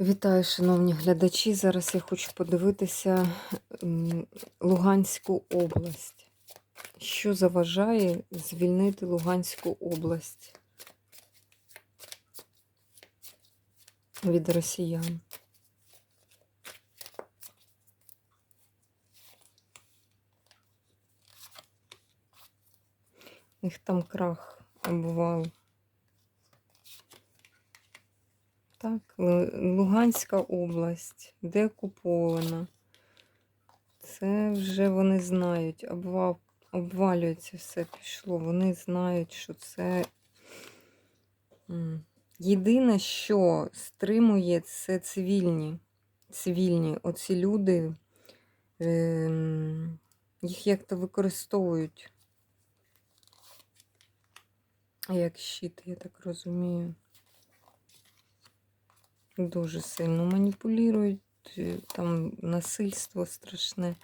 Вітаю, шановні глядачі. Зараз я хочу подивитися Луганську область. Що заважає звільнити Луганську область від росіян? У них там крах обвал. Так, Луганська область деокупована. Це вже вони знають, обвал, обвалюється все пішло. Вони знають, що це єдине, що стримує, це цивільні. Цивільні. Оці люди ем, їх як-то використовують. Як щит, я так розумію. Дуже сильно маніпулюють, е, там насильство страшне.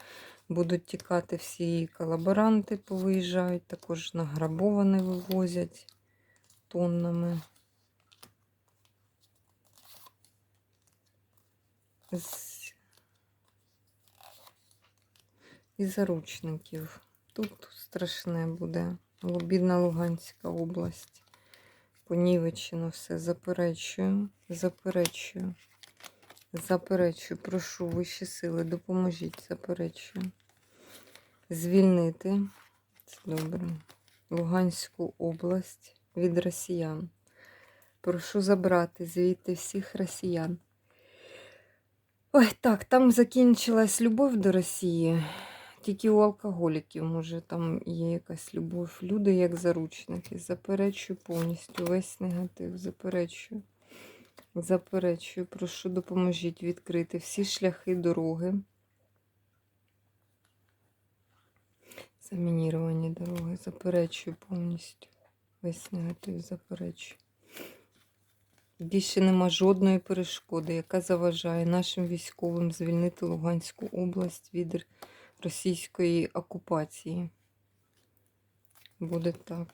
Будуть тікати всі колаборанти, повиїжджають, також награбоване вивозять тоннами. І заручників. Тут страшне буде. Бідна Луганська область. Понівечено все. Заперечую, заперечую, заперечую. Прошу вищі сили, допоможіть, заперечую. Звільнити, це добре, Луганську область від росіян. Прошу забрати звідти всіх росіян. Ой, так, там закінчилась любов до Росії. Тільки у алкоголіків, може, там є якась любов. Люди як заручники. Заперечую повністю весь негатив. Заперечую. Заперечую. Прошу, допоможіть відкрити всі шляхи дороги. Замініровані дороги. Заперечую повністю. Весь негатив заперечую. Більше нема жодної перешкоди, яка заважає нашим військовим звільнити Луганську область від російської окупації. Буде так.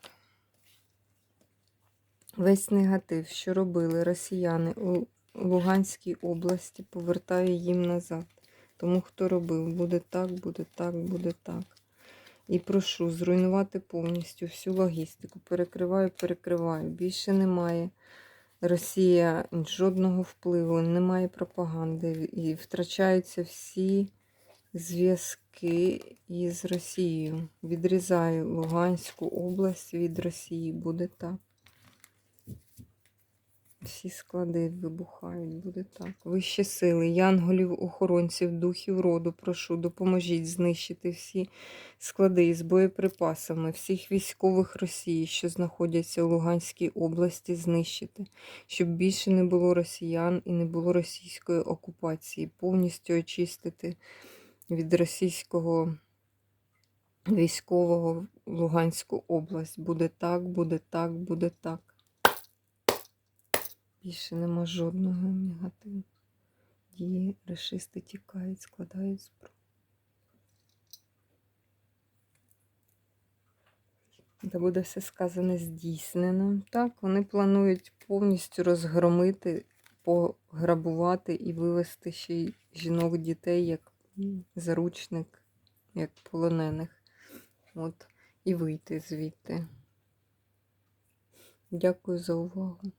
Весь негатив, що робили росіяни у Луганській області, повертаю їм назад. Тому хто робив, буде так, буде так, буде так. І прошу зруйнувати повністю всю логістику. Перекриваю, перекриваю. Більше немає. Росія жодного впливу, немає пропаганди і втрачаються всі зв'язки із Росією. Відрізаю Луганську область від Росії. Буде так. Всі склади вибухають, буде так. Вищі сили, янголів, охоронців, духів роду, прошу, допоможіть знищити всі склади із боєприпасами, всіх військових Росії, що знаходяться у Луганській області, знищити, щоб більше не було росіян і не було російської окупації, повністю очистити від російського військового в Луганську область. Буде так, буде так, буде так. Більше нема жодного негативу. Дії расисти тікають, складають зброю. Де буде все сказане здійснено. Так, вони планують повністю розгромити, пограбувати і вивести ще й жінок, дітей як заручник, як полонених. От, і вийти звідти. Дякую за увагу.